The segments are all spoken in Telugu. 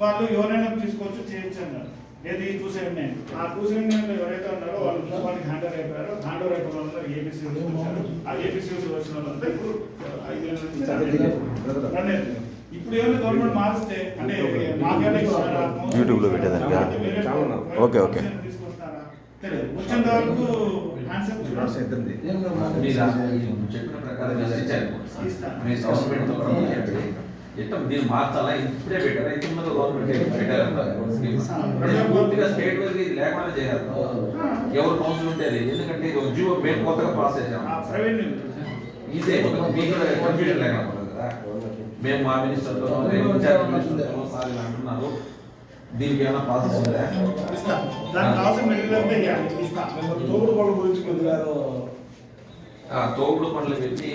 వాళ్ళు ఎవరైనా తీసుకోవచ్చు చేయొచ్చు అన్నారు. ఏది చూసేయండి. ఆ చూసేయండి ఎవరైతే ఉన్నారో వాళ్ళు మున్సిపాలిటీ హ్యాండ్ ఓవర్ అయిపోయారు హ్యాండ్ ఓవర్ అయిపోయిన వాళ్ళందరూ ఏపీసీ ఆ ఏపీసీ వచ్చిన వాళ్ళంతా ఇప్పుడు ఐదు. ఇప్పుడు ఏమైనా గవర్నమెంట్ మారిస్తే అంటే మాకేమైనా ఇస్తారా YouTube లో పెట్టేదానికా? Okay, okay. తీసుకొస్తారా? తెలియదు వచ్చేంత వరకు చెప్పిన ప్రకారం లిస్ట్ ఎట్లా దీన్ని మార్చాలా? ఇప్పుడే పెట్టారా ఇంత ముందు గవర్నమెంట్ పెట్టారు పూర్తిగా స్టేట్ వైజ్ ఇది లేకుండా చేయాలి. ఎవరు కౌన్సిల్ ఉంటే అది. ఎందుకంటే ఇది జీవో మేము కొత్తగా పాస్ చేసాం అయిపోతుంది మీకు కన్ఫ్యూజన్ లేకుండా ఉంటుంది కదా. మేము మా మినిస్టర్తో ఇన్ఛార్జ్ మినిస్టర్తో సార్ ఇలా అంటున్నారు. దీనికి ఏమైనా ప్రాసెస్ ఉందా? తోపుడు పనులు పెట్టి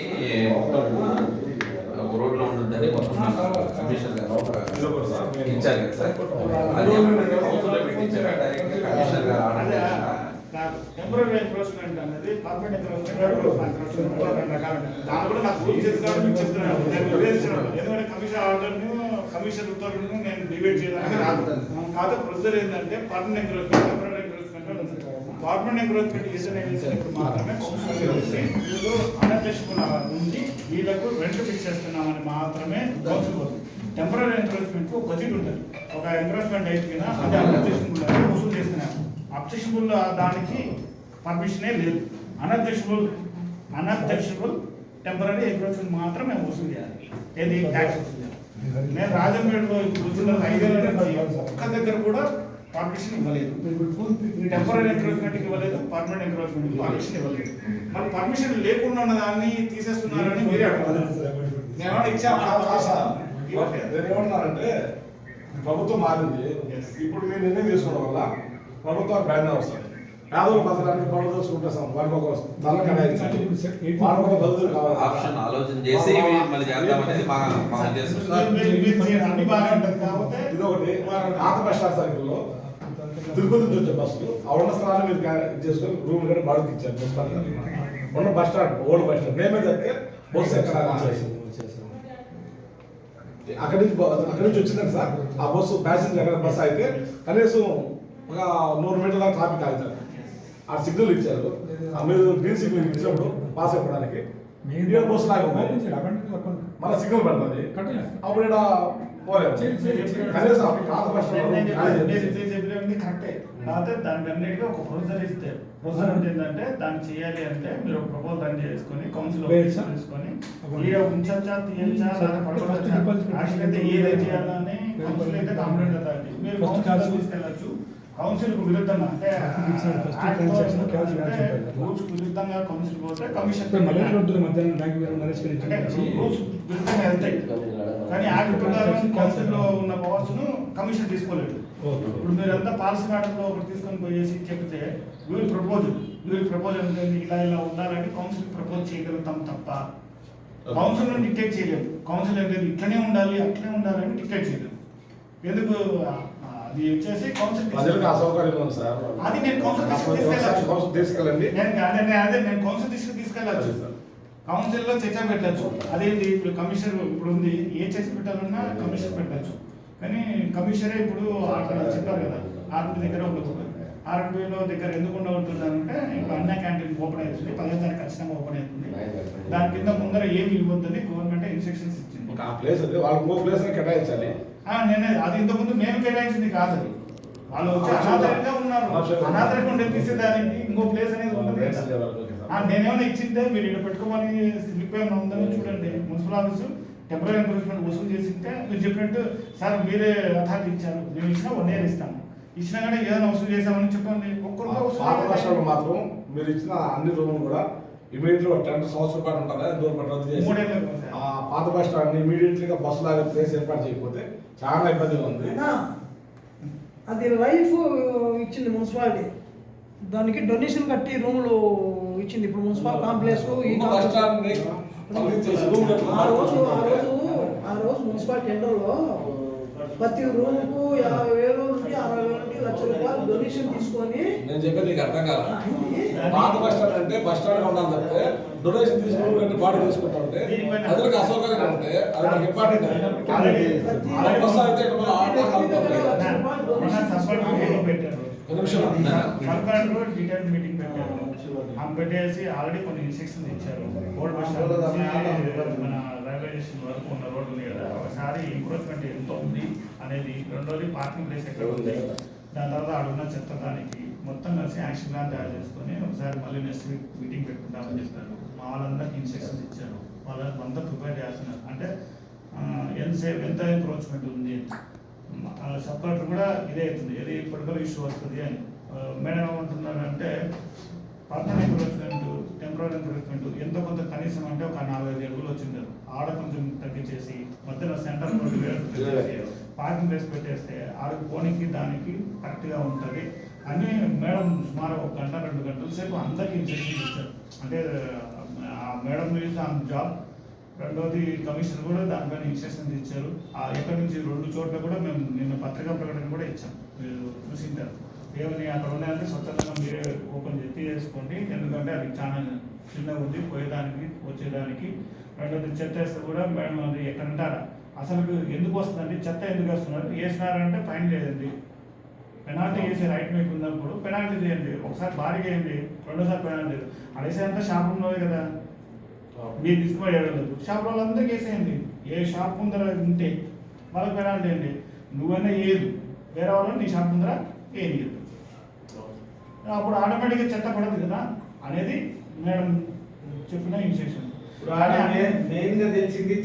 ఒక రోడ్లో ఉంటుందని కమిషనర్ గారు ఇచ్చారు కదా సార్? అది కమిషనర్ గారు? టెంపరీ అనేది పర్మనెంట్ ఎంక్రోచ్మెంట్ రెండు రకాలు. దాని కూడా నాకు కాబట్టి మీకు చెప్తున్నాను. నేను ఎందుకంటే కమిషన్ ఆర్డర్ను కమిషన్ ఉత్తర్వులను నేను డిబేట్ చేయడానికి రాదు. కాదు ప్రొసీజర్ ఏంటంటే పర్మనెంట్ అని కార్బన్ పర్మనెంట్ ఎంక్రోచ్మెంట్ చేసిన మాత్రమే కౌన్సిల్ కలిసి వీళ్ళు అనటెస్టబుల్ ఉంది వీళ్ళకు రెంట్ ఫిక్స్ చేస్తున్నామని మాత్రమే కౌన్సిల్ పోతుంది టెంపరీ ఎంక్రోచ్మెంట్కు బడ్జెట్ ఉంటుంది. ఒక ఎంక్రోచ్మెంట్ అయిపోయినా అది అనటెస్టబుల్ అని వసూలు చేస్తున్నారు. అబ్జెక్షబుల్ దానికి పర్మిషనే లేదు. అనబ్జెక్షబుల్ అనబ్జెక్షబుల్ టెంపరీ ఎంక్రోచ్మెంట్ మాత్రం మేము వసూలు చేయాలి. ఏది? ట్యాక్స్ వసూలు చేయాలి. నేను రాజంపేటలో ఇప్పుడు ఐదేళ్ళ ఒక్క దగ్గర కూడా పర్మిషన్ ఇవ్వలేదు. టెంపరీ ఎంక్రోచ్మెంట్ ఇవ్వలేదు పర్మనెంట్ ఎంక్రోచ్మెంట్ పర్మిషన్ ఇవ్వలేదు. మరి పర్మిషన్ లేకుండా ఉన్న దాన్ని తీసేస్తున్నారని మీరే నేను నేను ఏమంటున్నానంటే ప్రభుత్వం మారింది. ఇప్పుడు మీరు నిర్ణయం తీసుకోవడం వల్ల ప్రభుత్వం బ్యాన్ వస్తుంది. పేదలు బతకడానికి పనులు సార్ వారికి ఒక స్థలం కేటాయించాలి. వారికి ఒక గదులు కావాలి. ఆప్షన్ ఆలోచన చేసి ఇవి మళ్ళీ చేద్దాం అనేది మా ఉద్దేశం. ఇది ఒకటి బస్ స్టాండ్ సర్కిల్లో తిరుపతి నుంచి వచ్చే బస్సులు ఆ ఉన్న స్థలాన్ని మీరు చేసుకొని రూమ్ కానీ బాడుకి ఇచ్చారు బస్ ఉన్న bus stand old bus stand. మేమే చెప్తే బస్సు ఎక్కడ అక్కడి నుంచి అక్కడ అక్కడి నుంచి వచ్చిందండి సార్. ఆ బస్సు ప్యాసింజర్ ఎక్కడ బస్సు అయితే కనీసం ఒక నూరు మీటర్ల దాకా ట్రాఫిక్ ఆగుతారు ఆ సిగ్నల్ ఇచ్చారు. ఆ మీరు గ్రీన్ సిగ్నల్ ఇచ్చినప్పుడు పాస్ అయిపోవడానికి ఇండియన్ బస్సు లాగా ఉన్నాయి మళ్ళీ సిగ్నల్ పడుతుంది. అప్పుడు ఇక్కడ పోలేదు కనీసం అప్పుడు పాత బస్ నేను స్టాండ్ చెప్పేది- ఖాళీ మీరు చేసి- మీరు చెప్పినవన్నీ కరెక్టే. కాకపోతే దానికి అన్నిటికీ ఒక ప్రొసీజర్ ఇస్తే. ప్రొసీజర్ అంటే ఏంటంటే దాన్ని చేయాలి అంటే మీరు ఒక ప్రపోజల్ చేసుకొని కౌన్సిల్. తీసుకొని ఉంచచ్చా తీయచ్చా యాక్చువల్ అయితే ఏదైతే చేయాలని కౌన్సిల్ అయితే కంప్లైంట్ మీరు కౌన్సిల్ తీసుకెళ్ళచ్చు. కౌన్సిల్కు విరుద్ధంగా అంటే రూల్స్ విరుద్ధంగా కౌన్సిల్ పోతే కమిషన్ రూల్స్ విరుద్ధంగా వెళ్తాయి. కానీ యాక్ట్ ప్రకారం కౌన్సిల్లో ఉన్న పవర్స్ను కమిషన్ తీసుకోలేదు. ఇప్పుడు మీరు అంతా పాలసీ లో ఒకటి తీసుకొని పోయేసి చెప్తే వీల్ ప్రపోజ్ వీల్ ప్రపోజ్ అంటే ఇలా ఇలా ఉండాలని కౌన్సిల్ ప్రపోజ్ చేయగలుగుతాం తప్ప కౌన్సిల్ను డిక్టేట్ చేయలేదు. కౌన్సిల్ అంటే ఇట్లనే ఉండాలి అట్లనే ఉండాలని డిక్టేట్ చేయలేదు. ఎందుకు అది వచ్చేసి కౌన్సిల్ ప్రజలకు అసౌకర్యం ఉంది సార్. అది నేను కౌన్సిల్ తీసుకు- ఒకసారి తీసుకెళ్ళచ్చు. కౌన్సిల్ తీసుకెళ్ళండి. నేను అదే అదే నేను కౌన్సిల్ తీసుకు తీసుకెళ్ళచ్చు కౌన్సిల్లో చర్చ పెట్టచ్చు. అదేంటి ఇప్పుడు కమిషన్ ఇప్పుడు ఉంది. ఏ చర్చ పెట్టాలన్నా కమిషన్ పెట్టచ్చు. కానీ కమిషనరే ఇప్పుడు చెప్పారు కదా. ఆర్బీ దగ్గర ఉండదు ఆర్బీలో దగ్గర ఎందుకు ఉండవుతుంది అంటే ఇప్పుడు అన్న క్యాంటీన్ ఓపెన్ అవుతుంది. పదిహేను తారీఖు ఖచ్చితంగా ఓపెన్ అవుతుంది. దాని కింద ముందర ఏమి ఇవ్వద్దని గవర్నమెంట్ ఇన్స్ట్రక్షన్స్ ఇచ్చింది. ఒక ఆ ప్లేస్ అది వాళ్ళకి ఇంకో ప్లేస్ కేటాయించాలి. నేనే అది ఇంతకుముందు మేము కేటాయించింది కాదు అది. వాళ్ళు వచ్చి అనాథరంగా ఉన్నారు. అనాథరంగా ఉండే తీసేదానికి ఇంకో ప్లేస్ అనేది ఉండదు నేనేమైనా ఇచ్చిందే? మీరు ఇక్కడ పెట్టుకోమని స్లిప్ ఏమైనా ఉందని చూడండి. మున్సిపల్ ఆఫీసు టెంపరీ ఎంక్రోచ్మెంట్ వసూలు చేసింటే మీరు చెప్పినట్టు సార్ మీరే అథారిటీ ఇచ్చారు. మేము ఇచ్చినా వన్ ఇయర్ ఇస్తాము. ఇచ్చినా కానీ ఏదైనా వసూలు చేసామని చెప్పండి. ఒక్క రూపాయి వసూలు పాత బస్ స్టాండ్ చేయలేదు. మాత్రం మీరు ఇచ్చిన అన్ని రూములు కూడా ఇమీడియట్గా టెన్ సంవత్సరాల పాటు ఉంటుందా? దూరం పాటు రద్దు చేసి. ఆ పాత బస్ స్టాండ్ ఇమీడియట్లీ గా బస్సు లాగా ప్లేస్ ఏర్పాటు చేయకపోతే చాలా ఇబ్బందిగా ఉంది. అది లైఫ్ ఇచ్చింది మున్సిపాలిటీ. దానికి డొనేషన్ కట్టి రూములు ఇచ్చింది ఇప్పుడు మున్సిపల్ కాంప్లెక్స్ ఆ రోజు ఆ రోజు ఆ రోజు మున్సిపల్ టెండర్లో ప్రతి రూమ్కు యాభై వేలు నుండి అరవై వేల నుండి లక్ష రూపాయలు డొనేషన్ తీసుకొని నేను చెప్పేది నీకు అర్థం కాదు. పాత బస్ స్టాండ్ అంటే బస్ స్టాండ్ ఉండాలి తప్పితే డొనేషన్ తీసుకుని రెండు పాట తీసుకుంటా ఉంటే ప్రజలకు అసౌకర్యంగా ఉంటే అది నాకు ఇంపార్టెంట్ బస్సు అయితే మన ఆటో డీటెయిల్ మీటింగ్ పెట్టారు. పెట్టేసి ఆల్రెడీ కొన్ని ఇన్స్ట్రక్షన్స్ ఇచ్చారు. ఓల్డ్ బస్ స్టాండ్ మన స్టేషన్ వరకు ఉన్న రోడ్డు ఉంది కదా ఒకసారి ఎంక్రోచ్మెంట్ ఎంత ఉంది అనేది రెండోది పార్కింగ్ ప్లేస్ ఎక్కడ ఉంది? దాని తర్వాత ఆడున్న చెత్త దానికి మొత్తం కలిసి యాక్షన్ ప్లాన్ తయారు చేసుకొని ఒకసారి మళ్ళీ నెక్స్ట్ వీక్ మీటింగ్ పెట్టుకుంటామని చెప్పారు. మా వాళ్ళందరికీ ఇన్స్ట్రక్షన్స్ ఇచ్చారు. వాళ్ళంతా ప్రిపేర్ చేస్తున్నారు. అంటే ఎంతసేపు ఎంత ఎంక్రోచ్మెంట్ ఉంది కలెక్టర్ కూడా ఇదే అవుతుంది ఏది పొలిటికల్ ఇష్యూ వస్తుంది అని. మేడం ఏమంటున్నారు అంటే పర్మనెంట్ ఎంక్రోచ్మెంట్ టెంపరీ ఎంక్రోచ్మెంట్ ఎంతో కొంత కనీసం అంటే ఒక నాలుగైదు అడుగులు వచ్చింది. ఆడ కొంచెం తగ్గించేసి మధ్యలో సెంటర్ పార్కింగ్ ప్లేస్ పెట్టేస్తే ఆడికి పోనీకి దానికి కరెక్ట్గా ఉంటుంది. అని మేడం సుమారు ఒక గంట రెండు గంటల సేపు అందరికీ ఇన్స్ట్రక్షన్ ఇచ్చారు. అంటే ఆ మేడం గురించి ఆమె జాబ్. రెండోది కమిషన్ కూడా దానిపైన ఇన్స్ట్రక్షన్స్ ఇచ్చారు ఆ ఎక్కడి నుంచి రెండు చోట్ల కూడా మేము నిన్న పత్రికా ప్రకటన కూడా ఇచ్చాం. మీరు చూసింటారు. ఏమని అక్కడ ఉన్నాయంటే స్వచ్ఛందంగా మీరే ఓపెన్ చేసి చేసుకోండి ఎందుకంటే అది చాలా చిన్నగా ఉంది. పోయేదానికి వచ్చేదానికి. రెండోది చెత్త వేస్తే కూడా మేడం అది ఎక్కడంటారా? అసలు ఎందుకు వస్తుందండి? చెత్త ఎందుకు వస్తున్నారు? వేసినారంటే ఫైన్ లేదండి పెనాల్టీ వేసే రైట్ మీకు ఉన్నప్పుడు పెనాల్టీ చేయండి. ఒకసారి భారీగా వేయండి రెండోసారి పెనాల్టీ అడేసేంత షాప్ ఉన్నది కదా. మీరు తీసుకుని ఏడలేదు షాప్ వాళ్ళందరికీ వేసేయండి. ఏ షాప్ ముందర ఉంటే వాళ్ళకి పెనాల్టీ అండి నువ్వైనా ఏదు? వేరే వాళ్ళు నీ షాప్ ముందర ఏం లేదు. అప్పుడు ఆటోమేటిక్గా చెత్త పడదు కదా అనేది మేడం చెప్పిన ఇన్స్ట్రక్షన్ ఇప్పుడు ఆడ మెయిన్గా తెలిసింది